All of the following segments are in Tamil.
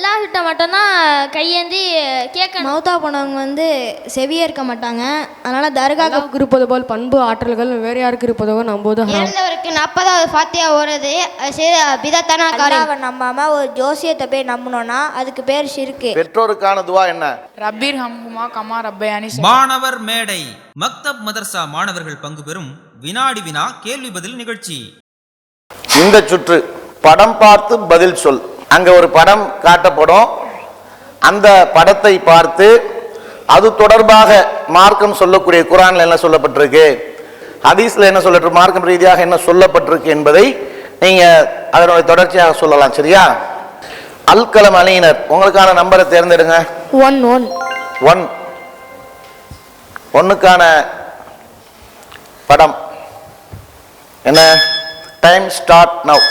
அல்லாஹ் கிட்ட மட்டும்தான் கையேந்தி கேட்கணும். மௌத்தா போனவங்க வந்து செவியே இருக்க மாட்டாங்க. அதனால தர்காக்கு அல்லாஹ்வுக்கு இருப்பது போல் பண்பு ஆற்றல்கள் வேறு யாருக்கு இருப்பதோ நம்புவது ஹராம். இறந்தவருக்கு நாற்பதாவது ஃபாத்தியா ஓடுறது பிதத்தான காரியம் அல்லாவை நம்பாம ஒரு ஜோசியத்தை போய் நம்பினோன்னா அதுக்கு பேர் ஷிருக்கு பெற்றோருக்கான துவா என்ன? ரப்பீர் ஹம்ஹுமா கமா ரப்பயானி மாணவர் மேடை. மக்தப் மதர்சா மாணவர்கள் பங்கு பெறும் வினாடி வினா கேள்வி பதில் நிகழ்ச்சி. இந்த சுற்று படம் பார்த்து பதில் சொல். அங்க ஒரு படம் காட்டப்படும். அந்த படத்தை பார்த்து அது தொடர்பாக மார்க்கம் சொல்லக்கூடிய குரான்ல என்ன சொல்லப்பட்டிருக்கு? ஹதீஸ்ல என்ன சொல்லப்பட்டு மார்க்கம் ரீதியாக என்ன சொல்லப்பட்டிருக்கு என்பதை நீங்க அதனுடைய தொடர்ச்சியாக சொல்லலாம் சரியா? அல்கலம் அணியினர் உங்களுக்கான நம்பரை தேர்ந்தெடுங்க. ஒன் ஒன் ஒன் ஒன்னுக்கான படம். என்ன? டைம் ஸ்டார்ட் நவ்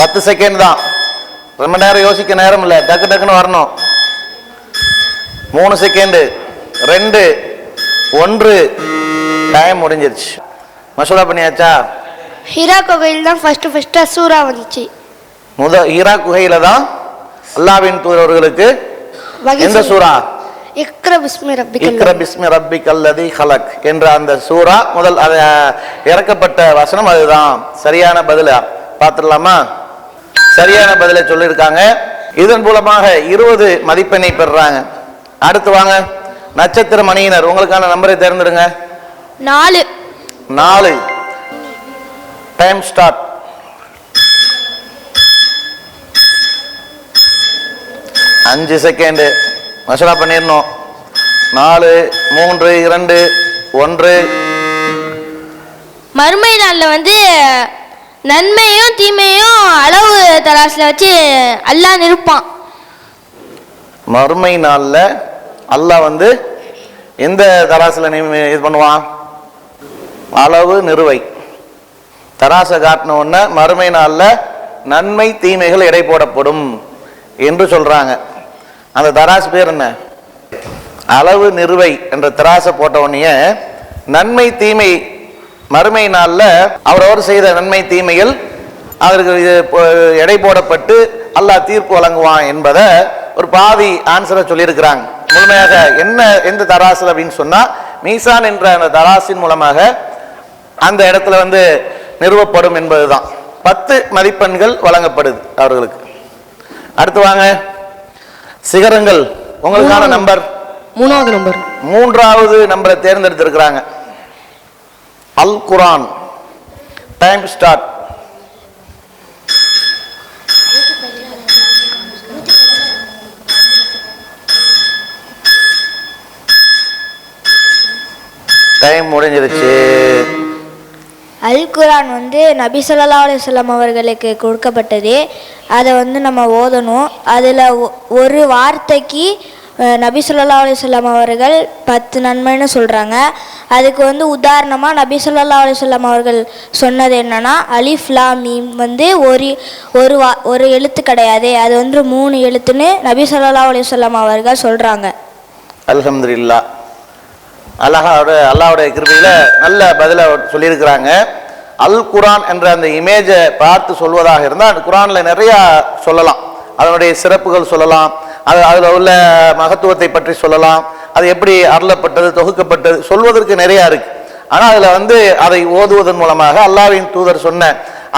பத்து செகண்ட் தான். ரொம்ப நேரம் யோசிக்க நேரம் இல்லை. டக்கு டக்குன்னு வரணும். மூணு செகண்டு ரெண்டு ஒன்று. டைம் முடிஞ்சிருச்சு. மசோதா பண்ணியாச்சா? ஹிரா கோவில் தான் ஃபர்ஸ்ட் ஃபர்ஸ்ட் சூறா வந்துச்சு. முத ஈரா குகையில தான் அல்லாவின் தூதர்களுக்கு எந்த சூறா? இக்ர பிஸ்மி ரப்பிக்கல் இக்ர பிஸ்மி ரப்பிக் அல்லதி ஹலக் என்ற அந்த சூரா முதல் இறக்கப்பட்ட வசனம் அதுதான். சரியான பதிலா? பார்த்துடலாமா? சரியான பதிலை சொல்லியிருக்காங்க. இதன் மூலமாக இருபது மதிப்பெண்ணை பெறுறாங்க. அடுத்து வாங்க. நட்சத்திர மணியினர் உங்களுக்கான நம்பரை தேர்ந்தெடுங்க. நாலு. நாலு. Time start. அஞ்சு செகண்டு. மசாலா பண்ணிடணும். நாலு மூன்று இரண்டு ஒன்று. மறுமை நாளில் வந்து நன்மையும் தீமையும் அளவு தராசில் வச்சு அல்லாஹ் நிற்பான் மறுமை நாளில் அல்லாஹ் வந்து எந்த தராசில் இது பண்ணுவான்? அளவு நிறுவை. தராசை காட்டின உடனே மறுமை நாளில் நன்மை தீமைகள் எடை போடப்படும் என்று சொல்றாங்க. அந்த தராசு பேர் என்ன? அளவு நிறுவை என்ற தராசை போட்ட உடனே நன்மை தீமை மறுமை நாளில் அவரவர் செய்த நன்மை தீமைகள் போ- எடை போடப்பட்டு அல்லாஹ் தீர்ப்பு வழங்குவான் என்பதை ஒரு பாதி ஆன்சரை சொல்லியிருக்கிறாங்க. முழுமையாக என்ன எந்த தராசு அப்படின்னு சொன்னா மீசான் என்ற அந்த தராசின் மூலமாக அந்த இடத்துல வந்து நிறுவப்படும் என்பதுதான். பத்து மதிப்பெண்கள் வழங்கப்படுது அவர்களுக்கு. அடுத்து வாங்க. சிகரங்கள் உங்களுக்கான நம்பர் மூணாவது நம்பர் மூன்றாவது நம்பரை தேர்ந்தெடுத்திருக்கிறாங்க. Al Quran time start time முடிஞ்சிருச்சு. அல் குரான் வந்து நபி சொல்லா அலுவலம் அவர்களுக்கு கொடுக்கப்பட்டது. அதை வந்து நம்ம ஓதணும். அதில் ஒரு வார்த்தைக்கு நபி சொல்லா அலைஹி அவர்கள் பத்து நன்மைன்னு சொல்கிறாங்க அதுக்கு வந்து உதாரணமாக நபி சொல்லா அலைஹி அவர்கள் சொன்னது என்னன்னா அலிஃப்லா மீம் வந்து ஒரு ஒரு வா ஒரு எழுத்து கிடையாது. அது வந்து மூணு எழுத்துன்னு நபி சொல்லா அலைஹி அவர்கள் சொல்கிறாங்க அலமதுல்லா அல்லாஹோட அல்லாவுடைய கிருபியில் நல்ல பதிலை சொல்லியிருக்கிறாங்க. அல் குரான் என்ற அந்த இமேஜை பார்த்து சொல்வதாக இருந்தால் அந்த குரானில் நிறையா சொல்லலாம். அதனுடைய சிறப்புகள் சொல்லலாம். அது அதில் உள்ள மகத்துவத்தை பற்றி சொல்லலாம். அது எப்படி அருளப்பட்டது தொகுக்கப்பட்டது சொல்வதற்கு நிறைய இருக்கு. ஆனால் அதில் வந்து அதை ஓதுவதன் மூலமாக அல்லாஹ்வின் தூதர் சொன்ன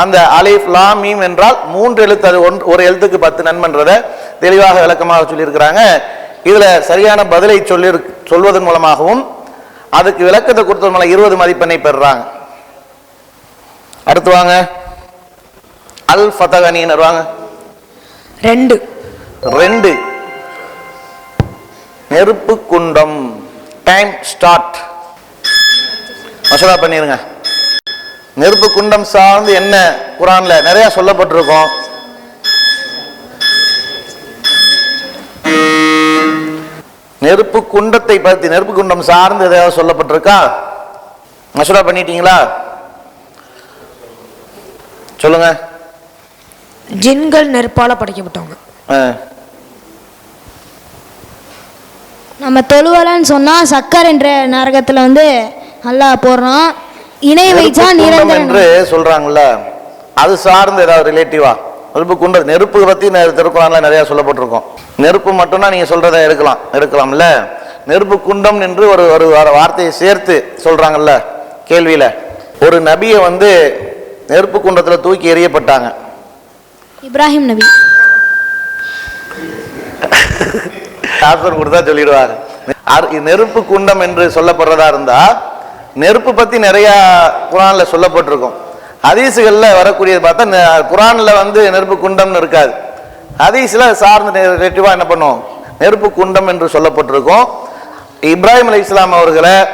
அந்த அலிஃப் லாம் மீம் என்றால் மூன்று எழுத்து அது ஒன்று ஒரு எழுத்துக்கு பத்து நன்மன்றதை தெளிவாக விளக்கமாக சொல்லியிருக்கிறாங்க. இதுல சரியான பதிலை சொல்லி சொல்வதன் மூலமாகவும் அதுக்கு விளக்கத்தை கொடுத்தது மூலம் இருபது மதிப்பெண்ணை பெறுறாங்க. அடுத்து வாங்க. அல் ஃபதகனினர் வாங்க ரெண்டு. ரெண்டு. நெருப்பு குண்டம். டைம் ஸ்டார்ட் மசோதா பண்ணிருங்க. நெருப்பு குண்டம் சார்ந்து என்ன? குரான்ல நிறைய சொல்லப்பட்டிருக்கும். நெருப்பு குண்டத்தை பற்றி நெருப்பு குண்டம் சார்ந்து ஏதாவது சொல்லப்பட்டிருக்கா? மசோதா பண்ணிட்டீங்களா? சொல்லுங்க. ஜின்கள் நெருப்பால படைக்கப்பட்டவங்க. நம்ம தொழுவலன்னு சொன்னால் சக்கர் என்ற நரகத்தில் வந்து நல்லா போடுறோம். இணை வைச்சா நெருப்பு குண்டம் நிரந்தர என்று சொல்றாங்கல்ல அது சார்ந்து ஏதாவது ரிலேட்டிவா நெருப்பு குண்ட நெருப்பு பற்றி திருக்குறான்ல நிறையா சொல்லப்பட்டிருக்கும். நெருப்பு மட்டும்னா நீங்கள் சொல்கிறத எடுக்கலாம் எடுக்கலாம்ல? நெருப்பு குண்டம் என்று ஒரு ஒரு வார்த்தையை சேர்த்து சொல்கிறாங்கல்ல கேள்வியில். ஒரு நபியை வந்து நெருப்பு குண்டத்தில் தூக்கி எறியப்பட்டாங்க. இப்ராஹிம் நபி. ஆப்ஷன் கொடுத்தா சொல்லிடுவாங்க நெருப்பு குண்டம் என்று சொல்லப்படுறதா இருந்தா நெருப்பு பத்தி நிறைய குரான்ல சொல்லப்பட்டிருக்கும். ஹதீஸுகள்ல வரக்கூடியது பார்த்தா நெ- குரான்ல வந்து நெருப்பு குண்டம்னு இருக்காது. ஹதீஸ்ல சார்ந்த ரிலேட்டிவா என்ன பண்ணுவோம்? நெருப்பு குண்டம் என்று சொல்லப்பட்டிருக்கும். இப்ராஹிம் அலி இஸ்லாம் அவர்களை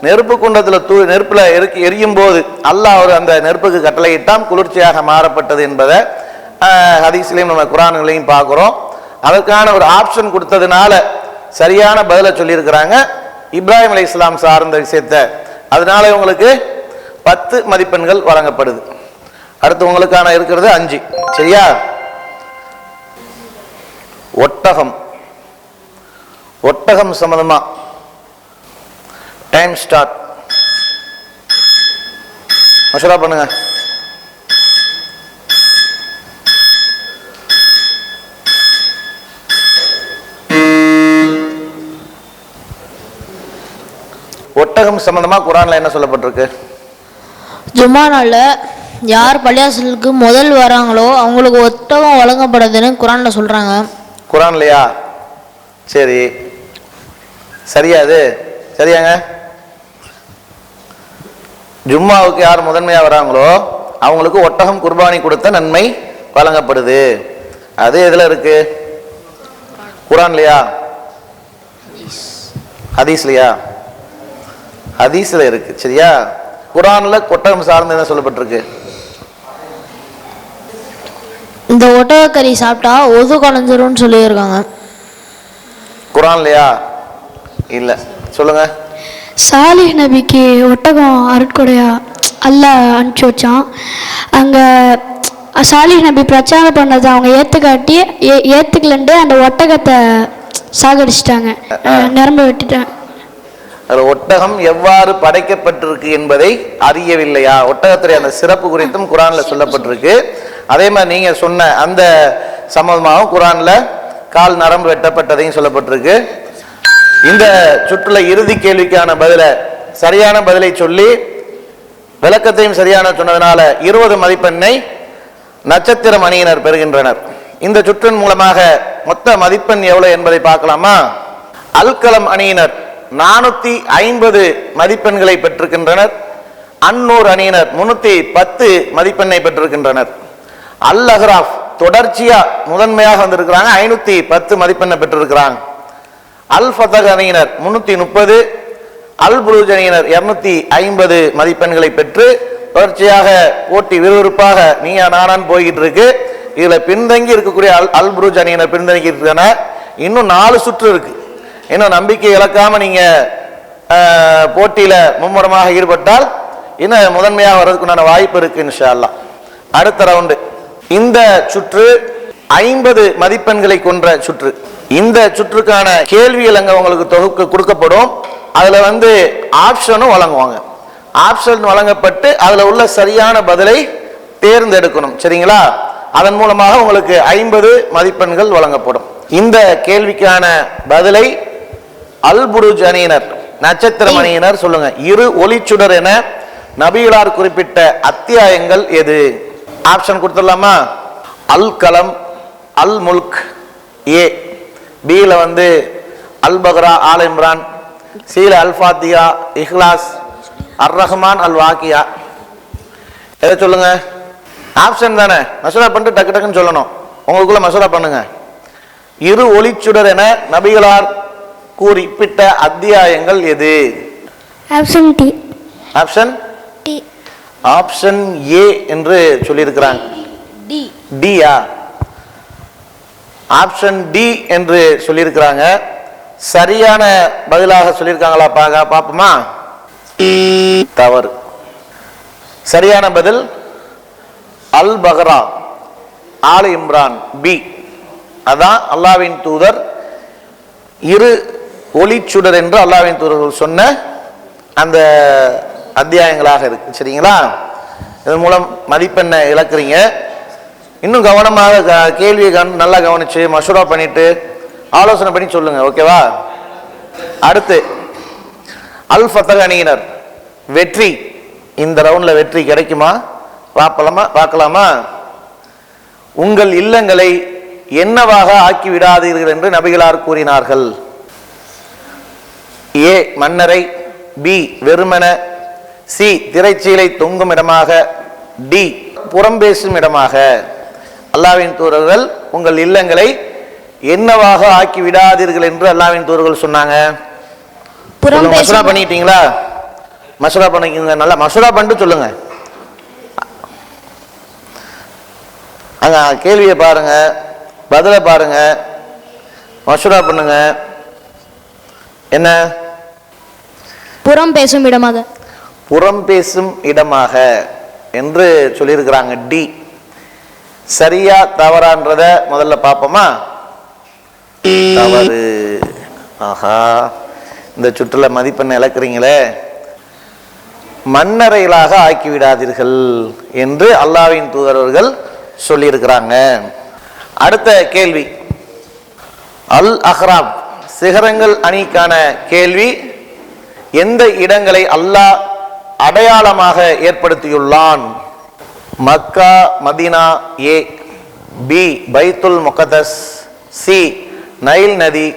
நெருப்பு குண்டத்துல தூ நெருப்புல எரி எரியும் போது அல்லாஹ் அவர் அந்த நெருப்புக்கு கட்டளையிட்டான் குளிர்ச்சியாக மாறப்பட்டது என்பதை ஹதீஸ்லையும் நம்ம குரான்களையும் பார்க்குறோம். அதற்கான ஒரு ஆப்ஷன் கொடுத்ததுனால சரியான பதிலை சொல்லியிருக்கிறாங்க. இப்ராஹிம் அலி இஸ்லாம் சார்ந்த விஷயத்த. அதனால உங்களுக்கு பத்து மதிப்பெண்கள் வழங்கப்படுது. அடுத்து உங்களுக்கான இருக்கிறது அஞ்சு. சரியா? ஒட்டகம். ஒட்டகம் சம்மந்தமா டைம் ஸ்டார்ட் மஷூரா பண்ணுங்க. ஒட்டகம் சம்பந்தமா குரான்ல என்ன சொல்லப்பட்டிருக்கு? ஜும்மா நாளில் யார் பள்ளியாசலுக்கு முதல் வராங்களோ அவங்களுக்கு ஒட்டகம் வழங்கப்படுதுன்னு குரானில் சொல்கிறாங்க குரான்லையா? சரி. சரியா அது? சரியாங்க. ஜும்மாவுக்கு யார் முதன்மையா வராங்களோ அவங்களுக்கு ஒட்டகம் குர்பானி கொடுத்த நன்மை வழங்கப்படுது. அது எதுல இருக்கு? குரான்லையா? ஹதீஸ்லையா? ஹதீஸ்ல இருக்கு சரியா? குரான்ல ஒட்டகம் சார்ந்து என்ன சொல்லப்பட்டிருக்கு? இந்த ஒட்டகக்கறி சாப்பிட்டா ஒது குறைஞ்சிரும்னு சொல்லியிருக்காங்க. குரான்லையா இல்ல. சொல்லுங்க. சாலிஹ் நபிக்கு ஒட்டகம் அருட்கொடையா அல்லாஹ் அனுப்பிச்சி வச்சான். அங்கே சாலிஹ் நபி பிரச்சாரம் பண்ணதை அவங்க ஏற்றுக்காட்டி ஏ ஏற்றுக்கலன்ட்டு அந்த ஒட்டகத்தை சாகடிச்சிட்டாங்க. நிரம்ப விட்டுட்டாங்க. ஒட்டகம் எவ்வாறு படைக்கப்பட்டிருக்கு என்பதை அறியவில்லையா? ஒட்டகத்துடைய அந்த சிறப்பு குறித்தும் குரானில் சொல்லப்பட்டிருக்கு. அதே மாதிரி நீங்கள் சொன்ன அந்த சம்பந்தமாகவும் குரானில் கால் நரம்பு வெட்டப்பட்டதையும் சொல்லப்பட்டிருக்கு. இந்த சுற்றுல இறுதி கேள்விக்கான பதிலை சரியான பதிலை சொல்லி விளக்கத்தையும் சரியான சொன்னதுனால இருபது மதிப்பெண்ணை நட்சத்திர அணியினர் பெறுகின்றனர். இந்த சுற்றின் மூலமாக மொத்த மதிப்பெண் எவ்வளவு என்பதை பார்க்கலாமா? அல்கலம் அணியினர் நானூத்தி ஐம்பது மதிப்பெண்களை பெற்றிருக்கின்றனர். அன்னூர் அணியினர் முன்னூத்தி பத்து மதிப்பெண்ணை பெற்றிருக்கின்றனர். அல் அஹ்ராஃப் தொடர்ச்சியா முதன்மையாக வந்திருக்கிறாங்க. ஐநூத்தி பத்து மதிப்பெண்ணை பெற்றிருக்கிறாங்க. அல் ஃபதக் அணியினர் முன்னூத்தி முப்பது அல் புரூஜ் அணியினர் இருநூத்தி ஐம்பது மதிப்பெண்களை பெற்று தொடர்ச்சியாக போட்டி விறுவிறுப்பாக நீயா நானான்னு போய்கிட்டு இருக்கு இதுல பின்தங்கி இருக்கக்கூடிய அல் அல் புரூஜ் அணியினர் பின்தங்கி இருக்கான இன்னும் நாலு சுற்று இருக்கு. இன்னும் நம்பிக்கை இழக்காம நீங்க போட்டியில் போட்டியில மும்முரமாக ஈடுபட்டால் இன்னும் முதன்மையாக வர்றதுக்குண்டான வாய்ப்பு இருக்கு இன்ஷா அடுத்த ரவுண்டு இந்த சுற்று ஐம்பது மதிப்பெண்களை கொன்ற சுற்று. இந்த சுற்றுக்கான கேள்விகள் அங்கே உங்களுக்கு தொகுக்க கொடுக்கப்படும். அதில் வந்து ஆப்ஷனும் வழங்குவாங்க. ஆப்ஷன் வழங்கப்பட்டு அதில் உள்ள சரியான பதிலை தேர்ந்தெடுக்கணும். சரிங்களா? அதன் மூலமாக உங்களுக்கு ஐம்பது மதிப்பெண்கள் வழங்கப்படும். இந்த கேள்விக்கான பதிலை அல்புருஜ் அணியினர் நட்சத்திரம் அணியினர் சொல்லுங்க இரு ஒளிச்சுடர் என நபிகளார் குறிப்பிட்ட அத்தியாயங்கள் எது? ஆப்ஷன் கொடுத்துடலாமா? அல் கலம் அல் முல்க் ஏ. பியில் வந்து அல் பக்ரா ஆல் இம்ரான். சீல அல் ஃபாத்தியா இஹ்லாஸ். அர் ரஹ்மான் அல் வாக்கியா எதை சொல்லுங்க? ஆப்ஷன் தானே. மசூரா பண்ணிட்டு டக்கு டக்குன்னு சொல்லணும். உங்களுக்குள்ள மசூரா பண்ணுங்க. இரு ஒளிச்சுடர் என நபிகளார் குறிப்பிட்ட அத்தியாயங்கள் எது? Option D option D option A என்று சொல்லியிருக்கிறாங்க. டி டியா ஆப்ஷன் டி என்று சொல்லியிருக்கிறாங்க. சரியான பதிலாக சொல்லியிருக்காங்களா? பாக்க பாப்போமா தவறு. சரியான பதில் Al Baqarah Al Imran B. அதான் அல்லாவின் தூதர். இரு ஒளிச்சுடர் என்று அல்லாவின் தூதர்கள் சொன்ன அந்த அத்தியாயங்களாக இருக்கு. சரிங்களா? இதன் மூலம் மதிப்பெண்ணை இழக்கிறீங்க. இன்னும் கவனமாக க- கேள்வியை கவன- நல்லா கவனிச்சு மசூரா பண்ணிட்டு ஆலோசனை பண்ணி சொல்லுங்க ஓகேவா அடுத்து அல் ஃபத்தக அணியினர் வெற்றி. இந்த ரவுண்ட்ல வெற்றி கிடைக்குமா? பார்க்கலாமா? பார்க்கலாமா? உங்கள் இல்லங்களை என்னவாக ஆக்கிவிடாதீர்கள் என்று நபிகளார் கூறினார்கள். ஏ மன்னரை பி வெறுமன சி திரைச்சீலை தொங்கும் இடமாக டி புறம் பேசும் இடமாக. அல்லாவின் தூதர்கள் உங்கள் இல்லங்களை என்னவாக ஆக்கி விடாதீர்கள் என்று அல்லாவின் தூதர்கள் சொன்னாங்க. மசூரா பேசும் பண்ணிட்டீங்களா? மசூரா பண்ணிக்கோங்க நல்லா மசூரா பண்ணிட்டு சொல்லுங்க. அங்க கேள்வியை பாருங்க பதிலை பாருங்க மசூரா பண்ணுங்க. என்ன? புறம் பேசும் இடமாக. புறம் பேசும் இடமாக என்று சொல்லியிருக்கிறாங்க டி சரியா தவறான்றத முதல்ல பார்ப்போமா? தவறு. ஆஹா இந்த சுற்றுல மதிப்பெண் இழக்கிறீங்களே. மண்ணறைகளாக ஆக்கி விடாதீர்கள் என்று அல்லாவின் தூதரவர்கள் சொல்லியிருக்கிறாங்க. அடுத்த கேள்வி. அல் அஹ்ராப் சிகரங்கள் அணிக்கான கேள்வி. எந்த இடங்களை அல்லாஹ் அடையாளமாக ஏற்படுத்தியுள்ளான்? மக்கா Medina A B Baitul Muqaddas C Nile நதி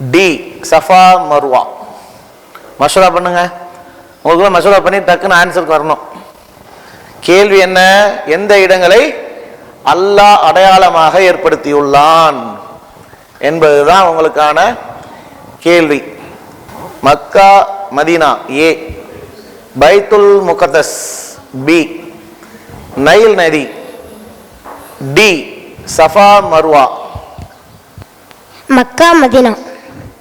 டி சஃபா மர்வா. மசூரா பண்ணுங்க. உங்களுக்கு மசூரா பண்ணி டக்குன்னு ஆன்சருக்கு வரணும். கேள்வி என்ன? எந்த இடங்களை அல்லாஹ் அடையாளமாக ஏற்படுத்தியுள்ளான்? என்பதுதான் உங்களுக்கான கேள்வி. Mecca Medina A. Baitul Muqaddas B. Nile நதி D. Safa Marwa. Mecca Medina.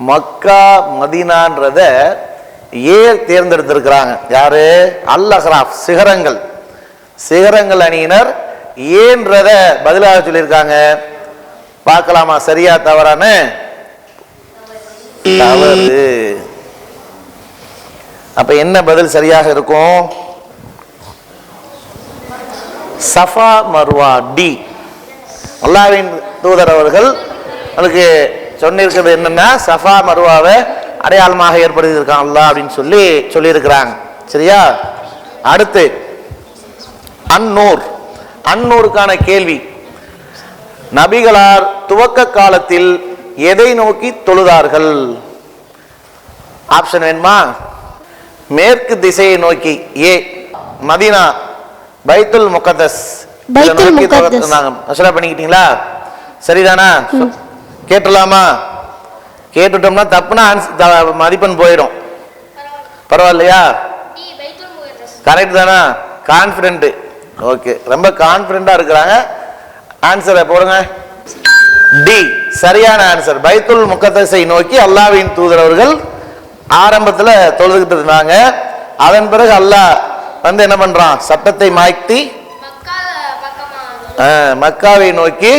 Mecca மதீனான்றத A தேர்ந்தெடுத்திருக்கிறாங்க. யாரு? அல் அஹ்ராப் சிகரங்கள். சிகரங்கள் அணியினர். ஏன்றத பதிலாக சொல்லியிருக்காங்க. பார்க்கலாமா? சரியா தவறான்னு தவறு. அப்ப என்ன பதில் சரியாக இருக்கும்? Safa Marwa D. அல்லாவின் தூதர் அவர்கள் அதுக்கு சொன்னிருக்கிறது என்னன்னா சஃபா மருவாவை அடையாளமாக ஏற்படுத்தியிருக்கான் அல்லாஹ் அப்படின்னு சொல்லி சொல்லியிருக்கிறாங்க. சரியா? அடுத்து அன்னூர். அன்னூருக்கான கேள்வி. நபிகளார் துவக்க காலத்தில் எதை நோக்கி தொழுதார்கள்? ஆப்ஷன் வேணுமா? மேற்கு திசையை நோக்கி ஏ மதீனா பைத்துல் முகத்தஸ். பைத்துல் முகத்தஸ். மசூரா பண்ணிக்கிட்டீங்களா? சரிதானா? கேட்டுலாமா கேட்டுட்டோம்னா தப்புனா மதிப்பெண் போயிடும். பரவாயில்லையா? கரெக்ட் தானா கான்ஃபிடென்ட் ஓகே. ரொம்ப கான்ஃபிடென்ட்டா இருக்கிறாங்க. ஆன்சரை போடுங்க. டி சரியான ஆன்சர் பைத்துல் முகத்தஸை நோக்கி அல்லாஹ்வின் தூதர் அவர்கள் ஆரம்பத்தில் தொழுதுகிட்டு இருந்தாங்க அதன் பிறகு அல்லாஹ் வந்து என்ன பண்ணுறான் சட்டத்தை மாய்த்தி மக்காவை நோக்கி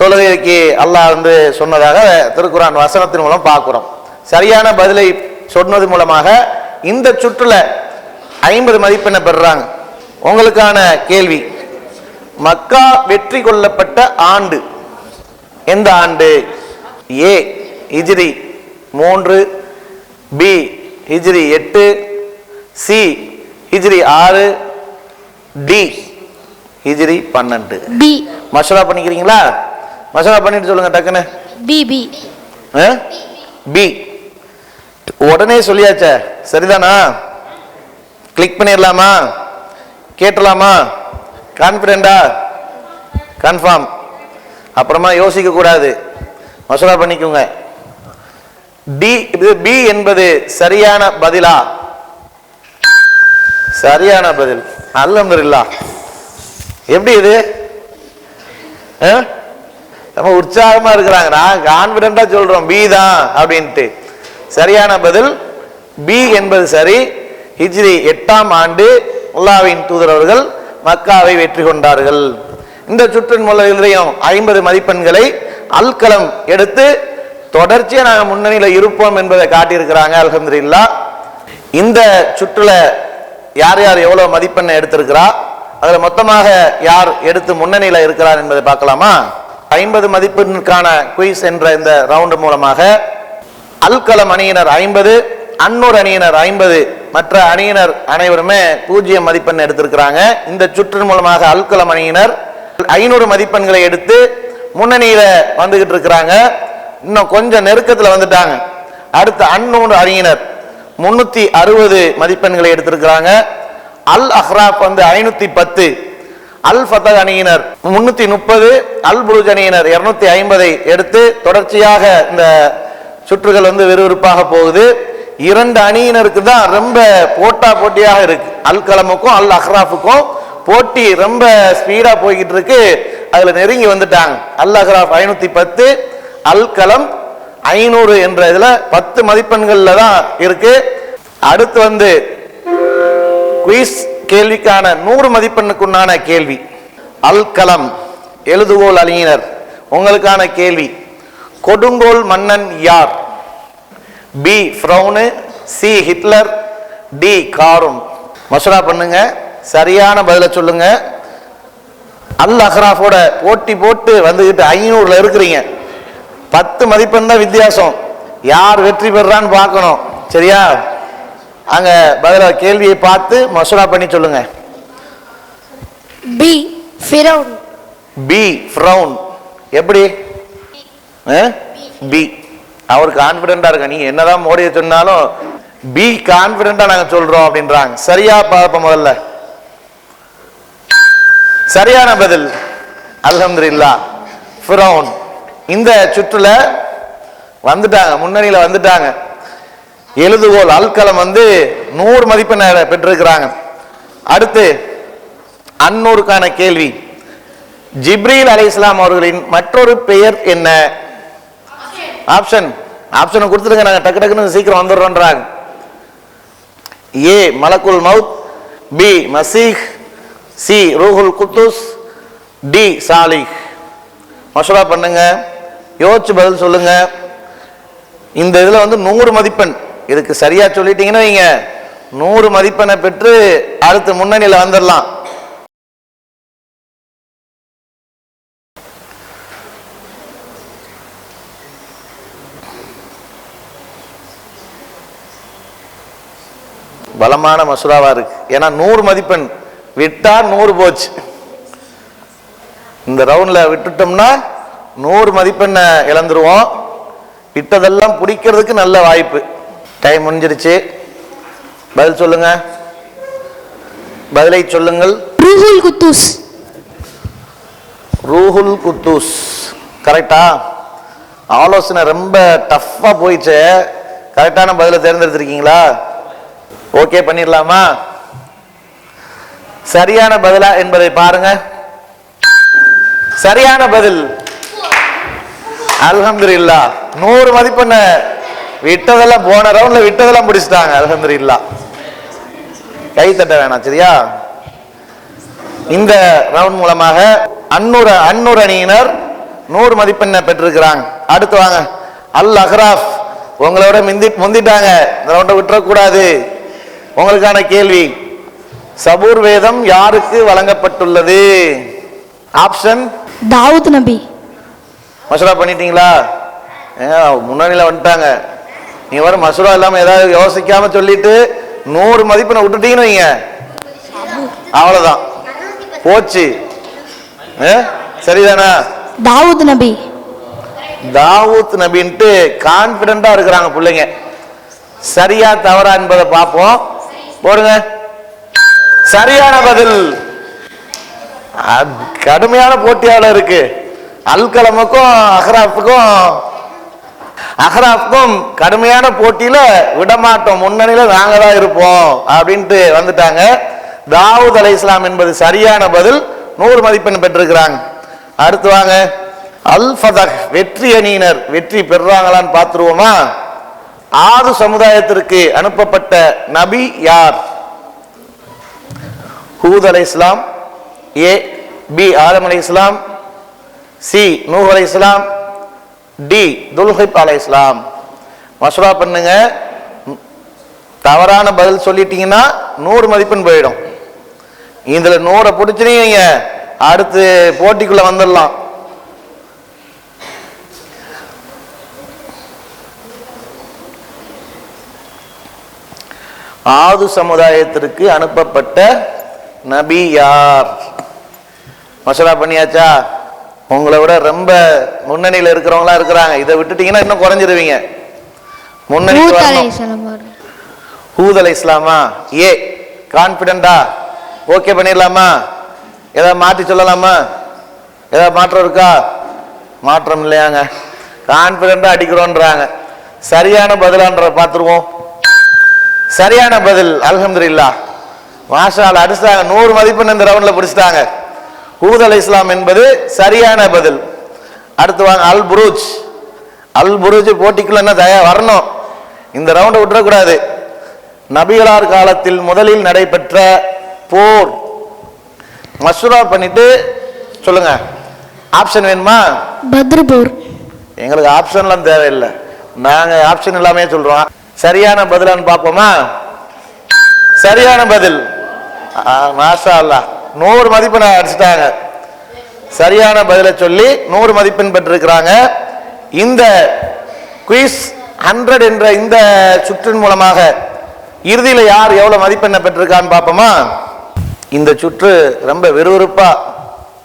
தொழுகைக்கு அல்லாஹ் வந்து சொன்னதாக திருக்குறான் வசனத்தின் மூலம் பார்க்குறோம். சரியான பதிலை சொன்னது மூலமாக இந்த சுற்றுல ஐம்பது மதிப்பெண்ணை பெறுறாங்க. உங்களுக்கான கேள்வி மக்கா வெற்றி கொள்ளப்பட்ட ஆண்டு எந்த ஆண்டு? ஏ இஜிரி மூன்று பி ஹிஜ்ரி எட்டு சி ஹிஜ்ரி ஆறு டி ஹிஜ்ரி பன்னெண்டு. பி மசூரா பண்ணிக்கிறீங்களா? மசூரா பண்ணிட்டு சொல்லுங்க டக்குன்னு. B B? பி உடனே சொல்லியாச்சே. சரிதானா? கிளிக் பண்ணிடலாமா? கேட்டலாமா? கான்ஃபிடென்டா கன்ஃபார்ம் அப்புறமா யோசிக்க கூடாது மசூரா பண்ணிக்கோங்க. டி இது பி என்பது சரியான பதிலா? சரியான பதில். அல்ஹம்துலில்லாஹ் எப்படி இது? ஆ? நம்ம உற்சாகமா இருக்கிறாங்க நான் கான்பிடண்டா சொல்றோம். பி தான் அப்படின்ட்டு. சரியான பதில். பி என்பது சரி. ஹிஜ்ரி எட்டாம் ஆண்டு உல்லாவின் தூதர் அவர்கள் மக்காவை வெற்றி கொண்டார்கள். இந்த சுற்றின் மூலம் ஐம்பது மதிப்பெண்களை அல்கலம் எடுத்து தொடர்ச்சியாக நாங்கள் முன்னணியில் இருப்போம் என்பதை காட்டியிருக்கிறாங்க அலமதுல்லா இந்த சுற்றுல யார் யார் எவ்வளோ மதிப்பெண்ணை எடுத்திருக்கிறா அதில் மொத்தமாக யார் எடுத்து முன்னணியில் இருக்கிறார் என்பதை பார்க்கலாமா? ஐம்பது மதிப்பெண்ணுக்கான குயிஸ் என்ற இந்த ரவுண்டு மூலமாக அல்கலம் அணியினர் ஐம்பது அன்னூர் அணியினர் ஐம்பது மற்ற அணியினர் அனைவருமே பூஜ்ஜியம் மதிப்பெண் எடுத்திருக்கிறாங்க. இந்த சுற்று மூலமாக அல்கலம் அணியினர் ஐநூறு மதிப்பெண்களை எடுத்து முன்னணியில் வந்துகிட்டு இருக்கிறாங்க. இன்னும் கொஞ்சம் நெருக்கத்தில் வந்துட்டாங்க. அடுத்த அன்னூர் அணியினர். முன்னூத்தி அறுபது மதிப்பெண்களை எடுத்திருக்கிறாங்க. அல் அஹ்ராப் வந்து ஐநூத்தி பத்து. அல் ஃபத்தஹ் அணியினர் முன்னூத்தி முப்பது. அல் புருஜ் அணியினர் இருநூத்தி ஐம்பதை எடுத்து தொடர்ச்சியாக இந்த சுற்றுகள் வந்து விறுவிறுப்பாக போகுது. இரண்டு அணியினருக்கு தான் ரொம்ப போட்டா போட்டியாக இருக்கு. அல் கலமுக்கும் அல் அஹ்ராஃபுக்கும் போட்டி ரொம்ப ஸ்பீடா போய்கிட்டு இருக்கு. அதுல நெருங்கி வந்துட்டாங்க. அல் அஹ்ராஃப் ஐநூத்தி பத்து. அல்கலம் ஐநூறு என்ற இதுல பத்து மதிப்பெண்கள்ல தான் இருக்கு. அடுத்து வந்து குயிஸ் கேள்விக்கான நூறு மதிப்பெண்ணுக்குண்டான கேள்வி. அல்கலம் எழுதுகோல் அணியினர் உங்களுக்கான கேள்வி. கொடுங்கோல் மன்னன் யார்? B Firaun C Hitler D காரும் மசூரா பண்ணுங்க. சரியான பதில சொல்லுங்க. அல் அஹ்ராஃபோட போட்டி போட்டு வந்துகிட்டு ஐநூறுல இருக்கிறீங்க. பத்து மதிப்பெண் தான் வித்தியாசம். யார் வெற்றி பெறான்னு பார்க்கணும். சரியா? அங்க பதில கேள்வியை பார்த்து மசூரா பண்ணி சொல்லுங்க. பி ஃபிரௌன் பி ஃப்ரௌன் எப்படி? பி அவர் கான்பிடண்டா இருக்க நீ என்னதான் மோடியை சொன்னாலும் பி கான்பிடண்டா நாங்க சொல்றோம் அப்படின்றாங்க. சரியா பார்ப்போம் முதல்ல. சரியான பதில். அல்ஹம்துலில்லா ஃபிரௌன் இந்த சுற்றுல வந்துட்டாங்க முன்னணியில் வந்துட்டாங்க. எழுதுகோல் அல்கலம் வந்து நூறு மதிப்பெண் பெற்றிருக்கிறாங்க. அடுத்து அன்னூருக்கான கேள்வி. ஜிப்ரீல் அலி இஸ்லாம் அவர்களின் மற்றொரு பெயர் என்ன? ஆப்ஷன். ஆப்ஷனை கொடுத்துருங்க நாங்கள் டக்கு டக்குன்னு சீக்கிரம் வந்துடுறோன்றாங்க. A மலக்குல் mouth. B Masih. C ரூஹுல் Quddus. D சாலிஹ். மசோலா பண்ணுங்க. யோசிச்சு பதில் சொல்லுங்க. இந்த இதுல வந்து நூறு மதிப்பெண். இதுக்கு சரியா சொல்லிட்டீங்கன்னா வைங்க. நூறு மதிப்பெண்ணை பெற்று அடுத்து முன்னணியில் வந்துடலாம் பலமான மசூராவா இருக்கு. ஏன்னா நூறு மதிப்பெண். விட்டா நூறு போச்சு. இந்த ரவுண்ட்ல விட்டுட்டோம்னா நூறு மதிப்பெண்ணை இழந்துருவோம். விட்டதெல்லாம் பிடிக்கிறதுக்கு நல்ல வாய்ப்பு. டைம் முடிஞ்சிருச்சு. பதில் சொல்லுங்க. பதிலை சொல்லுங்கள். ரூஹுல் குத்தூஸ். ரூஹுல் குத்தூஸ். கரெக்டா? ஆலோசனை ரொம்ப டஃப்பா போயிடுச்சு. கரெக்டான பதிலை தேர்ந்தெடுத்திருக்கீங்களா? ஓகே பண்ணிடலாமா? சரியான பதிலா என்பதை பாருங்க. சரியான பதில். அல்ஹம்துலில்லா. நூறு மதிப்பெண்ண. விட்டதெல்லாம் போன ரவுண்ட்ல விட்டதெல்லாம் பிடிச்சிட்டாங்க முடிச்சிட்டாங்க. அல்ஹம்துலில்லா. கை தட்ட வேணாம் சரியா? இந்த ரவுண்ட் மூலமாக அன்னூறு அன்னூறு அணியினர் நூறு மதிப்பெண்ண பெற்றிருக்கிறாங்க. அடுத்து வாங்க. அல் அஹ்ராஃப். உங்களோட முந்தி முந்திட்டாங்க. இந்த ரவுண்டை விட்டுறக்கூடாது. உங்களுக்கான கேள்வி. சபூர் வேதம் யாருக்கு வழங்கப்பட்டுள்ளது? ஆப்ஷன் தாவூத் நபி. மசூரா பண்ணிட்டீங்களா? முன்னணியில வந்துட்டாங்க. நீ வர மசூரா இல்லாம ஏதாவது யோசிக்காம சொல்லிட்டு நூறு மதிப்பெண்ணை விட்டுட்டீங்கன்னு வைங்க. அவ்வளவுதான். போச்சு? சரிதானா? தாவூத் நபி. தாவூத் நபின்ட்டு கான்பிடண்டா இருக்கிறாங்க பிள்ளைங்க. சரியா தவறா என்பதை பார்ப்போம். போடுங்க. சரியான பதில். கடுமையான போட்டியால இருக்கு. அல்கலமுக்கும் அஹ்ராஃபுக்கும் அஹ்ராஃப்க்கும் கடுமையான போட்டியில விடமாட்டோம். முன்னணியில நாங்க தான் இருப்போம் அப்படின்ட்டு வந்துட்டாங்க. தாவூத் அலை இஸ்லாம் என்பது சரியான பதில். நூறு மதிப்பெண் பெற்றிருக்கிறாங்க. அடுத்து வாங்க. அல் ஃபதக் வெற்றி அணியினர் வெற்றி பெறுறாங்களான்னு பார்த்துருவோமா? ஆறு சமுதாயத்திற்கு அனுப்பப்பட்ட நபி யார்? ஹூத் அலை இஸ்லாம் ஏ பி ஆதம் அலை இஸ்லாம் சி நூஹ் அலை இஸ்லாம் டி துல்ஹிப் அலை இஸ்லாம் மசூரா பண்ணுங்க. தவறான பதில் சொல்லிட்டீங்கன்னா நூறு மதிப்பெண் போயிடும். இதில் நூறை பிடிச்சினீங்க அடுத்து போட்டிக்குள்ள வந்துடலாம். ஆது சமுதாயத்திற்கு அனுப்பப்பட்ட நபி யார்? மசாலா பண்ணியாச்சா? உங்களை விட ரொம்ப முன்னணியில் இருக்கிறவங்களா இருக்கிறாங்க. இதை விட்டுட்டீங்கன்னா இன்னும் குறைஞ்சிருவீங்க. முன்னணி ஹூத் அலை இஸ்லாமா? ஏ கான்பிடண்டா ஓகே பண்ணிடலாமா? ஏதாவது மாற்றி சொல்லலாமா? ஏதாவது மாற்றம் இருக்கா? மாற்றம் இல்லையாங்க. கான்பிடண்டா அடிக்கிறோன்றாங்க. சரியான பதிலான்ற பார்த்துருவோம். சரியான பதில் அல்ஹம்துலில்லா. மாஷால் அடிச்சிட்டாங்க நூறு மதிப்பெண் இந்த ரவுண்ட்ல பிடிச்சிட்டாங்க. ஹூத் அலை இஸ்லாம் என்பது சரியான பதில். அடுத்து வாங்க அல் புரூஜ். அல் புரூஜ் போட்டிக்குள்ள என்ன தயா வரணும். இந்த ரவுண்டை விட்டுறக்கூடாது. நபிகளார் காலத்தில் முதலில் நடைபெற்ற போர். மசூரா பண்ணிட்டு சொல்லுங்க. ஆப்ஷன் வேணுமா? பத்ரபூர் எங்களுக்கு ஆப்ஷன்லாம் தேவையில்லை. நாங்க ஆப்ஷன் எல்லாமே சொல்றோம். சரியான பதிலான்னு பார்ப்போமா? சரியான பதில். மாஷா அல்லாஹ். நூறு மதிப்பெண் அடிச்சிட்டாங்க. சரியான பதிலை சொல்லி நூறு மதிப்பெண் பெற்றிருக்கிறாங்க. இந்த குயிஸ் ஹண்ட்ரட் என்ற இந்த சுற்றின் மூலமாக இறுதியில் யார் எவ்வளோ மதிப்பெண்ணை பெற்றிருக்கான்னு பார்ப்போமா? இந்த சுற்று ரொம்ப விறுவிறுப்பாக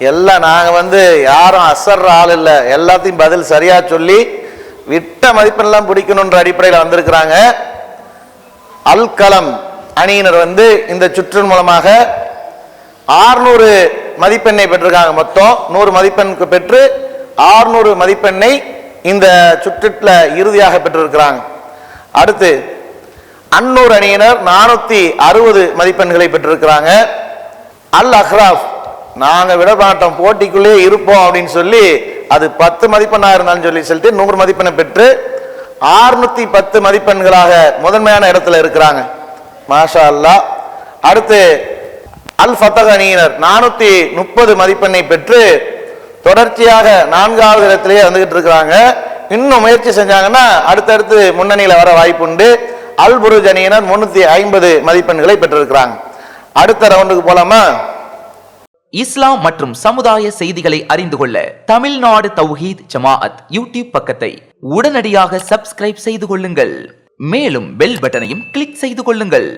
எல்லாம் நாங்கள் வந்து யாரும் அசர்ற ஆள் இல்லை. எல்லாத்தையும் பதில் சரியாக சொல்லி விட்ட மதிப்பெண்லாம் பிடிக்கணுன்ற அடிப்படையில் வந்திருக்கிறாங்க. அல்கலம் அணியினர் வந்து இந்த சுற்றின் மூலமாக ஆறுநூறு மதிப்பெண்ணை பெற்றிருக்காங்க மொத்தம். நூறு மதிப்பெண்ணுக்கு பெற்று ஆறுநூறு மதிப்பெண்ணை இந்த சுற்றில் இறுதியாக பெற்றிருக்கிறாங்க. அடுத்து அன்னூர் அணியினர் நானூத்தி அறுபது மதிப்பெண்களை பெற்றிருக்கிறாங்க. அல் அஹ்ராஃப் நாங்க விட போட்டிக்குள்ளேயே போட்டிக்குள்ளே இருப்போம் அப்படின்னு சொல்லி அது பத்து மதிப்பெண்ணா இருந்தாலும் சொல்லி சொல்லிட்டு நூறு மதிப்பெண்ணை பெற்று ஆறுநூத்தி பத்து மதிப்பெண்களாக முதன்மையான இடத்துல இருக்கிறாங்க. மாஷா அல்லாஹ். அடுத்து அல் ஃபத்தக அணியினர் நானூத்தி முப்பது மதிப்பெண்ணை பெற்று தொடர்ச்சியாக நான்காவது இடத்திலேயே வந்துகிட்டு இருக்கிறாங்க. இன்னும் முயற்சி செஞ்சாங்கன்னா அடுத்தடுத்து முன்னணியில் வர வாய்ப்புண்டு. அல் புருஜ் அணியினர் முன்னூத்தி ஐம்பது மதிப்பெண்களை பெற்றிருக்கிறாங்க. அடுத்த ரவுண்டுக்கு போலாமா? இஸ்லாம் மற்றும் சமுதாய செய்திகளை அறிந்து கொள்ள தமிழ்நாடு தௌஹீத் ஜமாஅத் யூடியூப் பக்கத்தை உடனடியாக சப்ஸ்கிரைப் செய்து கொள்ளுங்கள். மேலும் பெல் பட்டனையும் கிளிக் செய்து கொள்ளுங்கள்.